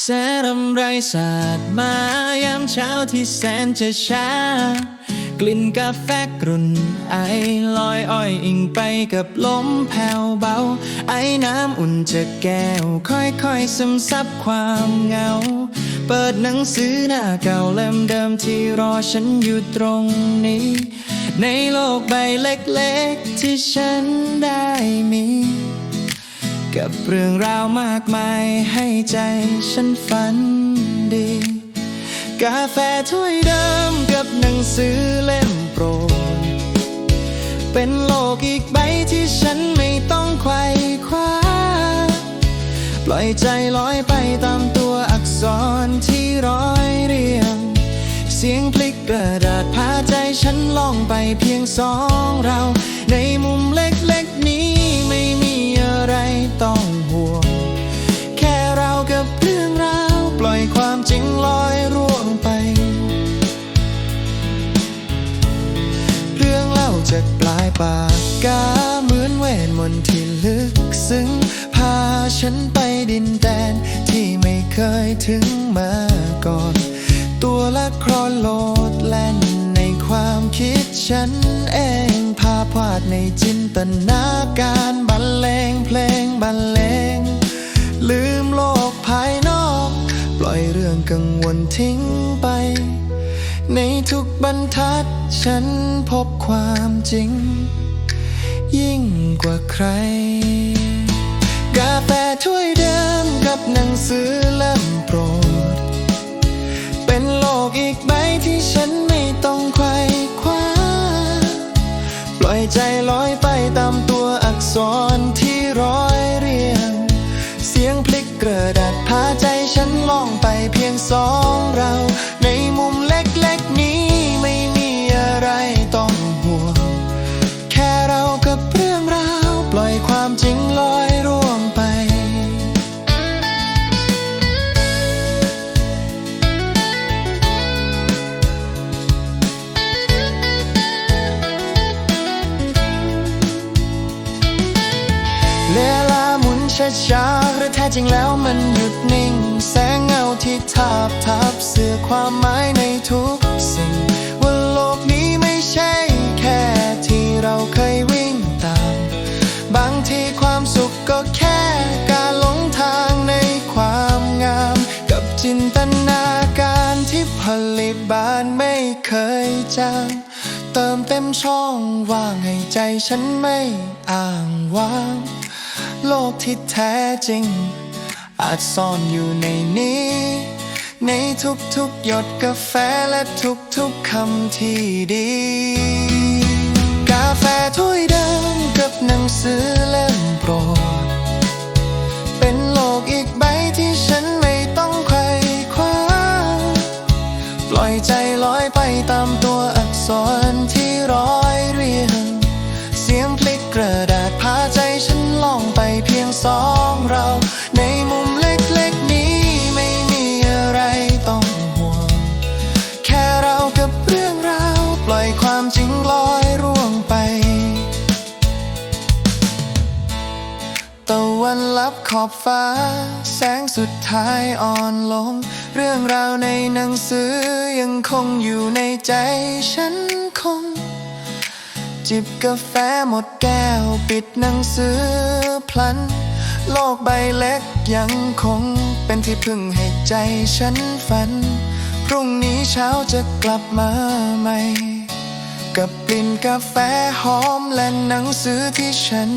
แสนรำไรสาดมายามเช้าที่แสนจะช้า กลิ่นกาแฟกรุ่นไอลอยอ้อยอิงไปกับลมแผ่วเบา ไอน้ำอุ่นจากแก้ว ค่อยๆซึมซับความเหงา เปิดหนังสือหน้าเก่าเล่มเดิมที่รอฉันอยู่ตรงนี้ ในโลกใบเล็กๆที่ฉันได้มี กับเรื่องราวมากมายให้ใจฉันฝันดี กาแฟถ้วยเดิมกับหนังสือเล่มโปรด เป็นโลกอีกใบที่ฉันไม่ต้องไขว่คว้า ปล่อยใจลอยไปตามตัวอักษรที่ร้อยเรียง เสียงพลิกกระดาษพาใจฉันล่องไปเพียงสองเรา ในมุมเล็ก จากปลายปากกาเหมือนเวทมนต์ที่ลึกซึ้ง พาฉันไปดินแดนที่ไม่เคยถึงมาก่อน ตัวละครโลดแล่นในความคิดฉันเองภาพวาดในจินตนาการบรรเลงเพลงบรรเลง ลืมโลกภายนอก ปล่อยเรื่องกังวลทิ้งไป ในทุกบรรทัดฉันพบความจริง ยิ่งกว่าใคร กาแฟถ้วยเดิมกับหนังสือเล่มโปรด เป็นโลกอีกใบที่ฉันไม่ต้องไขว่คว้า ปล่อยใจลอยไปตามตัวอักษรที่ ฉันลองไปเพียงสองเรา ในมุมเล็กๆนี้ไม่มีอะไรต้องห่วง แค่เรากับเรื่องราว ปล่อยความจริงลอยร่วงไปเวลาหมุนช้าๆหรือแท้จริงแล้วมันหยุดนิ่ง ที่ทาบทับเสื่อความหมายในทุกสิ่ง ว่าโลกนี้ไม่ใช่แค่ที่เราเคยวิ่งตาม บางทีความสุขก็แค่การหลงทางในความงาม กับจินตนาการที่ผลิบานไม่เคยจางเติมเต็มช่องว่างให้ใจฉันไม่อ้างว้าง โลกที่แท้จริง อาจซ่อนอยู่ในนี้ ในทุกๆหยดกาแฟและทุกๆคำที่ดี กาแฟถ้วยเดิมกับหนังสือเล่มโปรด เป็นโลกอีกใบที่ฉันไม่ต้องไขว่คว้า ปล่อยใจลอยไปตามตัวอักษรที่ ความจริงลอยร่วงไป ตะวันลับขอบฟ้า แสงสุดท้ายอ่อนลง เรื่องราวในหนังสือยังคงอยู่ในใจฉันคง จิบกาแฟหมดแก้วปิดหนังสือพลัน โลกใบเล็กยังคง เป็นที่พึ่งให้ใจฉันฝัน พรุ่งนี้เช้าจะกลับมาใหม่ กับกลิ่นกาแฟหอมและหนังสือที่ฉัน